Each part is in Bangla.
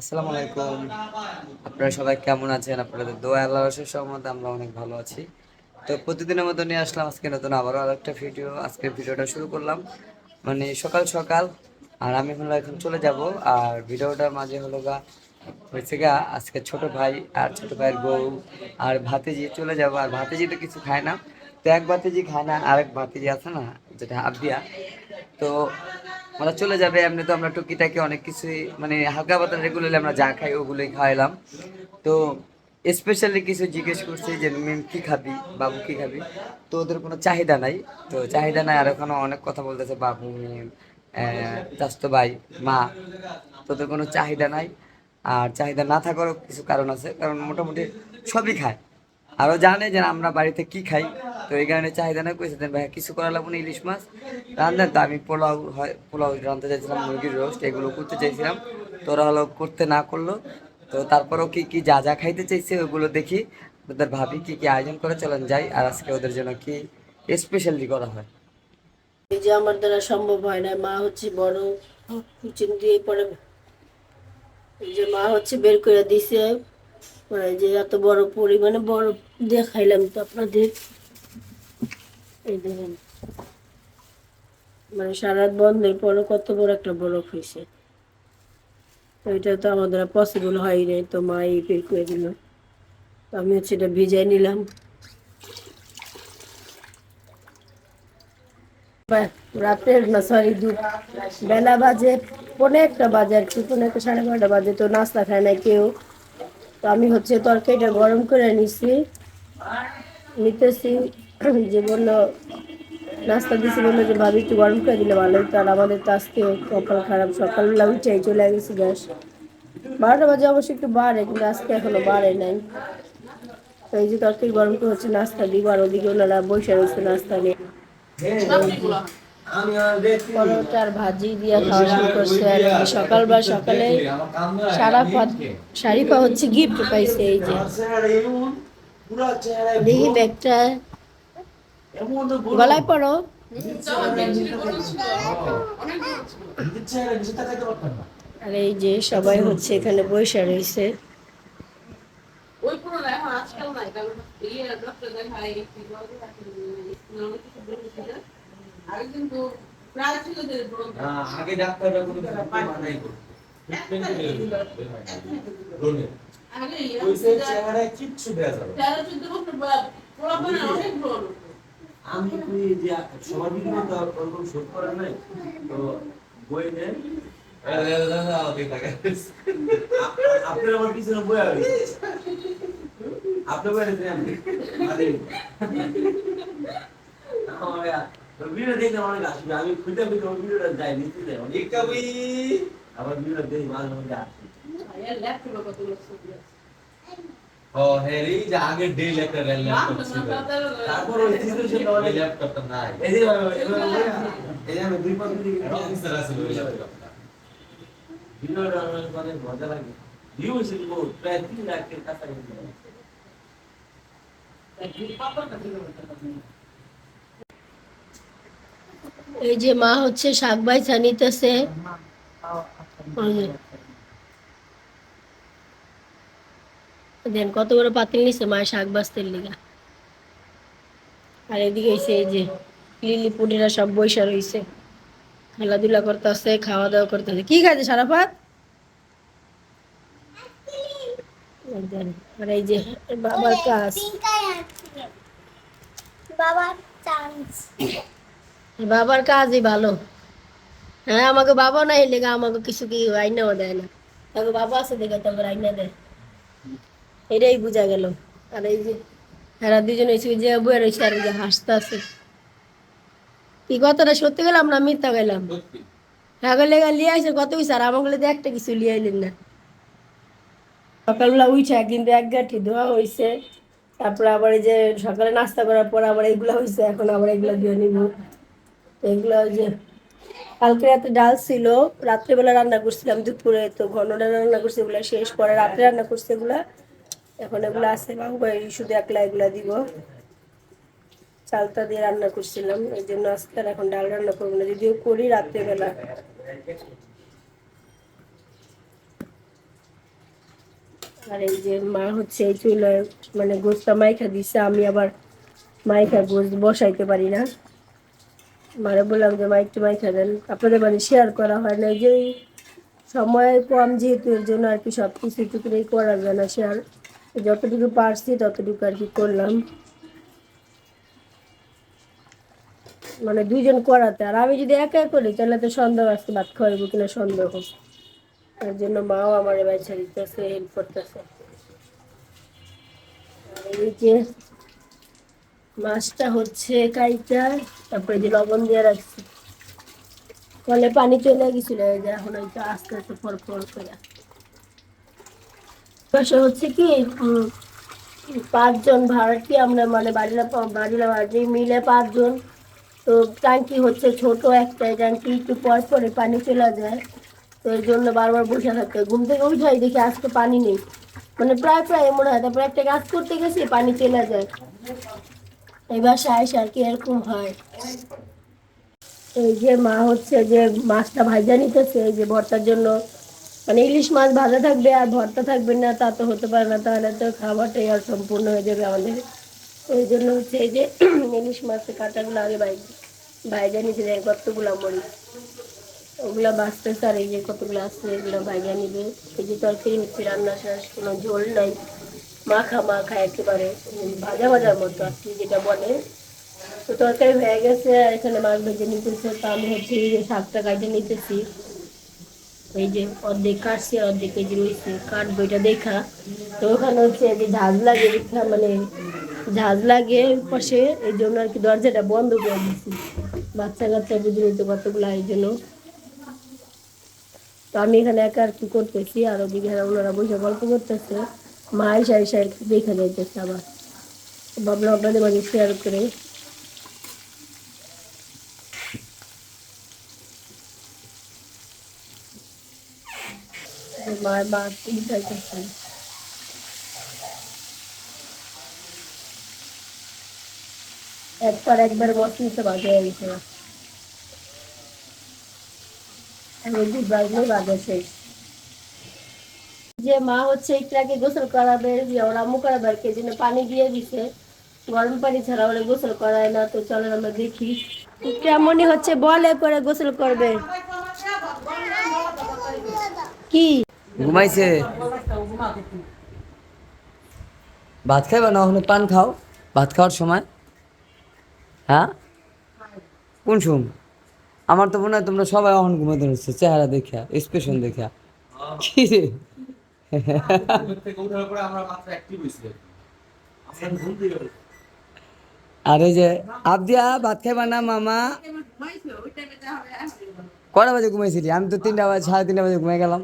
আসসালামু আলাইকুম। আপনারা সবাই কেমন আছেন? আপনাদের দোয়া আল্লাহ সহমতে আমরা অনেক ভালো আছি। তো প্রতিদিনের মতো নিয়ে আসলাম আজকে নতুন আবারও আরেকটা ভিডিও। আজকের ভিডিওটা শুরু করলাম। মানে সকাল সকাল। আর আমি হলো এখন চলে যাব। আর ভিডিওটার মাঝে হলো গা, হয়েছে গা, আজকে ছোট ভাই আর ছোট ভাইয়ের বউ আর ভাতিজি চলে যাব। আর ভাতিজি তো কিছু খায় না। তো এক ভাতিজি খায় না, আরেক ভাতিজি আছে না, যেটা আবিয়া তো ওরা চলে যাবে, এমনি তো আমরা টুকিটাকি অনেক কিছুই মানে হালকা পাতলা রেগুলারলি আমরা যা খাই ওগুলোই খাওয়াইলাম তো স্পেশালি কিছু জিজ্ঞেস করছি যে, মেম, কী খাবি? বাবু, কী খাবি? তো ওদের কোনো চাহিদা নাই। তো চাহিদা নাই, আর ওখানে অনেক কথা বলতেছে, বাবু, মেম চাস্তো ভাই, মা। তোদের কোনো চাহিদা নাই। আর চাহিদা না থাকারও কিছু কারণ আছে, কারণ মোটামুটি সবই খায়। আরও জানে যে আমরা বাড়িতে কি খাই। তো এই কারণে চাহিদা না কইছে দেন ভাইয়া কিছু করা লাগবে না, ইলিশ মাছ। রান্নার তো আমি পোলাও হয়, পোলাও রাঁধতে চাইছিলাম, মুরগির রোস্ট, এগুলো করতে চাইছিলাম। তো ওরা হলো করতে না করল। তো তারপরেও কি কি যা যা খাইতে চাইছে ওগুলো দেখি। ওদের ভাবি কি কি আয়োজন করে, চলেন যাই। আর আজকে ওদের জন্য কি স্পেশালি করা হয়। এই যে আমার দ্বারা সম্ভব হয় না, মা হচ্ছে বড় কিচেন দিয়ে পরে এই যে মা হচ্ছে বের করে দিছে। পরে যে এত বড় পরিমাণে দেখাইলাম তো আপনাদের। এই দেখেন। মানে সারা বন্ধের পরে কত বড় একটা বরফ হয়েছে। এটা তো আমাদের পসিবল হয় নাই তো মা এই বের করে দিল। তো আমি হচ্ছে এটা ভিজাই নিলাম। রাতের না সরি বেলা বাজে পনেরো একটা বাজে আর কি পনেরো একটা সাড়ে বারোটা বাজে তো নাস্তা খায় না কেউ। তো আমি হচ্ছে তরকারিটা গরম করে নিছি। নিতেছি, যে বলল, নাস্তা দিছি বলল যে, ভাবি, একটু গরম করে দিলে ভালো হতো আর আমাদের তো আজকে কপাল খারাপ, সকালবেলা উঠেই চলে গেছি গ্যাস। বারোটা বাজে অবশ্যই একটু বাড়ে, কিন্তু আজকে এখনও বাড়ে নাই। তো এই যে তরকারি গরম করে হচ্ছে নাস্তা দিব, আর ওদিকে ওনারা বসে রয়েছে নাস্তা নিয়ে। পরোটার ভাজি দিয়ে খাওয়া শুরু করছে আর এই সকাল বা সকালে সারাফা শারিফা হচ্ছে গিফট পাইছে এই যে। দেখি ব্যাগটা। গলায় পড়ো আর এই যে সবাই হচ্ছে এখানে বসে রয়েছে। ওই পুরোনো এখন আজকাল নাই কিন্তু প্রায় ছিল যে আগে ডাক্তাররা কোনো কিছু বানাই আগে ওই চেহারায় কিচ্ছু দেয়া যাবে চোদ্দ বছর বয়স, অনেক বড় আমি তুই যে সবার বিভিন্ন ওরকম শোধ করে নাই। তো বই নেন। আপনার আমার পিছনে বই আর আপনি বই আছেন আমি ভিডিও দেখলে অনেক আসবে আমি খুঁজে খুঁজে ওই ভিডিওটা যাই নিতে যাই অনেক কবি আবার ভিডিও দেখি মাঝে মাঝে আসি এর ল্যাপটপে কতগুলো ছবি আছে। ও হেরি যে আগের ডে লেটার রেল ল্যাপটপ ছিল তারপর ওই সিচুয়েশনটা ওই অনেক ল্যাপটপটা নাই এই যে এবার এই যে আমি দুই পাঁচ মিনিট অফিসার আছে ওই ল্যাপটপটা ভিডিওটা আমার অনেক মজা লাগে ভিউ ছিল প্রায় তিন লাখের কাছাকাছি এই যে মা হচ্ছে শাক বাইছা নিতেছে দেন কত বড় পাতিল নিছে মা শাক বাস্তের লিগা। আর এদিকে এসে এই যে লিলি পুটিরা সব বৈশা রয়েছে খেলাধুলা করতেছে খাওয়া দাওয়া করতেছে। কি খাইছে সারাপাত আর এই যে বাবার কাজ। বাবার চান্স বাবার কাজই ভালো। হ্যাঁ আমাকে বাবা নাই লেগে আমাকে কিছু কি আইনাও দেয় না। তাকে বাবা আছে দেখে তবে আইনা দেয়। এটাই বোঝা গেল। আর এই যে এরা দুজন এসে যে বয়ে রয়েছে আর যে হাসতে আছে কি কথাটা সত্যি গেলাম না মিথ্যা গেলাম? হ্যাঁ লেগে লিয়ে আসে কত কিছু আর আমাকে লেগে একটা কিছু লিয়ে আইলেন না। সকালবেলা উঠে কিন্তু এক গাঠি ধোয়া হয়েছে তারপরে আবার এই যে সকালে নাস্তা করার পর আবার এগুলো হয়েছে এখন আবার এগুলো দিয়ে নিব। এগুলো যে কালকে রাতে ডাল ছিল, রাত্রেবেলা রান্না করছিলাম দুপুরে, তো ঘনটা রান্না করছি, এগুলো শেষ, পরে রাত্রে রান্না করছি এগুলা। এখন এগুলো আছে বাবু ভাই, শুধু একলা এগুলা দিব। চালটা দিয়ে রান্না করছিলাম, এই জন্য আজকে আর এখন ডাল রান্না করব না, যদিও করি রাত্রেবেলা। আর এই যে মা হচ্ছে এই চুলায় মানে গোস্তা মাইখা দিছে, আমি আবার মাইখা গোস্ত বসাইতে পারি না। মারে বললাম যে মা একটু মাইখা দেন আপনাদের মানে শেয়ার করা হয় না যে সময় কম যেহেতু, এর জন্য আর কি সব কিছু টুকুরেই করা যায় না শেয়ার যতটুকু পারছি ততটুকু আর কি করলাম। মানে দুইজন করাতে, আর আমি যদি একা করি, তাহলে তো সন্দেহ আজকে ভাত খাওয়াবো কিনা সন্দেহ। তার জন্য মাও আমার বাচ্চা দিতেছে হেল্প করতেছে। মাছটা হচ্ছে কাইটা, তারপরে যে লবণ দিয়ে রাখছি। কলে পানি চলে গেছিল এখন ওইটা আস্তে আস্তে ফর ফর করে। পাশে হচ্ছে কি পাঁচজন ভাড়াটি আমরা মানে বাড়িলা বাড়িলা বাড়ি মিলে পাঁচজন। তো ট্যাঙ্কি হচ্ছে ছোট একটা ট্যাঙ্কি একটু পর পরে পানি চলে যায়। তো এই জন্য বারবার বসে থাকতে, ঘুম থেকে উঠাই দেখি আজকে পানি নেই। মানে প্রায় প্রায় মনে হয়, তারপরে একটা কাজ করতে গেছি, পানি চলে যায়। এবার সাইস আর কি এরকম হয়। এই যে মা হচ্ছে যে মাছটা ভাজা নিতেছে যে ভর্তার জন্য। মানে ইলিশ মাছ ভাজা থাকবে আর ভর্তা থাকবে না, তা তো হতে পারে না। তাহলে তো খাবারটাই আর সম্পূর্ণ হয়ে যাবে আমাদের। ওই জন্য হচ্ছে এই যে ইলিশ মাছের কাঁটাগুলো আগে ভাই, ভাইজা নিতে যায় কতগুলো মরি ওগুলা বাঁচতেছে আর এই যে কতগুলো আসছে এগুলো ভাইজা নিবে। এই যে তরকারি হচ্ছে রান্না শেষ, কোনো ঝোল নাই। মাখা মাখা একেবারে ভাজা ভাজার মতো আর কি যেটা বলে। তো তরকারি হয়ে গেছে, আর এখানে মাছ ভেজে নিতেছে, তো আমি হচ্ছে এই যে শাকটা কাটে নিতেছি। এই যে অর্ধেক কাটছি, অর্ধেক কেজি রয়েছে কাটবো এটা দেখা। তো ওখানে হচ্ছে যে ঝাঁজ লাগে মানে ঝাঁজ লাগে পাশে এই জন্য আর কি দরজাটা বন্ধ করে দিচ্ছি। বাচ্চা কাচ্চা বুঝলি তো কতগুলো এই জন্য। তো আমি এখানে একা আর কি করতেছি, আর ওদিকে ওনারা বসে গল্প করতেছে। মা এসে এসে আর কি দেখা যাইতেছে আবার ভাবলাম আপনাদের মাঝে শেয়ার করে যে মায়ের মা তিনি যাইতেছেন একবার একবার বসলে তো বাজে হয়ে গেছে আমি দুধ বাজলে বাজে শেষ যে মা হচ্ছে একটু আগে গোসল করাবে ওরা আম্মু করাবে আর কি, এই জন্য পানি দিয়ে দিছে। গরম পানি ছাড়া ওরা গোসল করায় না, তো চলেন আমরা দেখি। কেমনই হচ্ছে, বলে করে গোসল করবে। কি? ঘুমাইছে? ভাত খাইবা? না ওখানে পান খাও। ভাত খাওয়ার সময়। হ্যাঁ? কোন সময়? আমার তো মনে হয় তোমরা সবাই অহন ঘুমাতে চেহারা দেখা এক্সপ্রেশন দেখা কি রে? আর এই যে আবদিয়া ভাত খাইবা না মামা? কটা বাজে ঘুমাইছিলি? আমি তো তিনটা বাজে, সাড়ে তিনটা বাজে ঘুমাই গেলাম।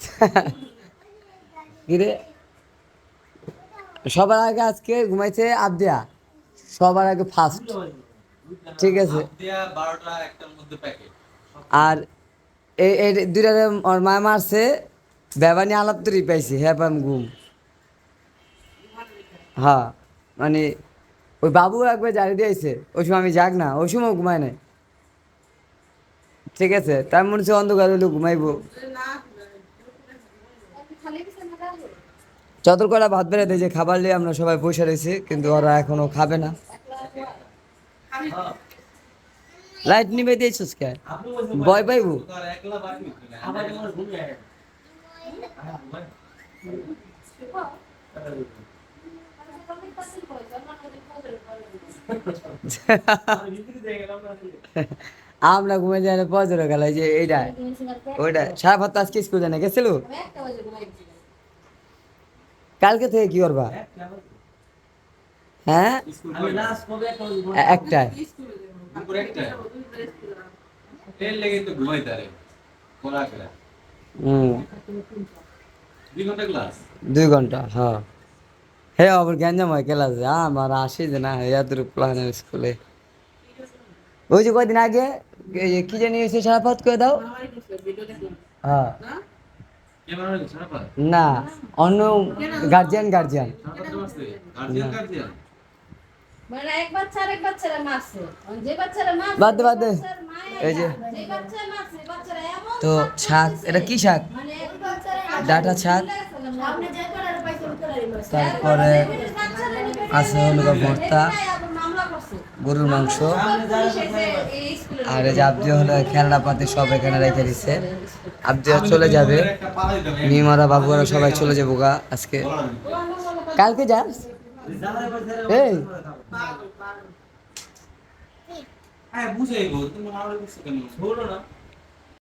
সবার আগে আজকে ঘুমাইছে আবদিয়া। সবার আগে ফার্স্ট ঠিক আছে। আর দুইটা ওর মা মারছে বেবানি আলাপ তরি পাইছে হ্যাঁ পাম ঘুম। হ্যাঁ মানে ওই বাবু একবার জারি দিয়েছে ওই সময় আমি যাক না, ওই সময় ঘুমাই নাই। ঠিক আছে, তার মনে হচ্ছে অন্ধকার হলে ঘুমাইবো। চতর করা ভাত বেড়াতে যে খাবার নিয়ে আমরা সবাই বসে রয়েছি, কিন্তু ওরা এখনও খাবে না। লাইট নিবে দিয়েছিস কে? ভয় পাইবো? আমার ঘুম দিয়ে যাই পজরে গেল যে এইটা, ওইটা। সারা ভাত আজকে স্কুল জানে গেছিল? কালকে থেকে কি করবা? হ্যাঁ? একটায়। দুই ঘণ্টা হ্যাঁ। হে আবার গ্যাঞ্জাম হয় ক্লাসে আমার আসি যে না এত প্লানের স্কুলে। ওই যে কয়দিন আগে কি জানি হয়েছে সারা ভাত করে দাও। হ্যাঁ। না অন্য গার্জিয়ান বাজতে গার্জিয়ান মানে বাদ দে, বাদ দে। এই যে। যে বাচ্চা মারছে বাচ্চারা এমন তো শাক এটা কি শাক মানে ডাটা শাক তারপরে আছে হলো ভর্তা। গরুর মাংস। আর এই যে আব্দি হলো খেলনা পাতি সব এখানে রেখে দিচ্ছে আব্দিও চলে যাবে। মিমারা বাবুরা সবাই চলে যাব গা আজকে। কালকে যাস এই। হ্যাঁ তুমি আমার কিছু কেন না।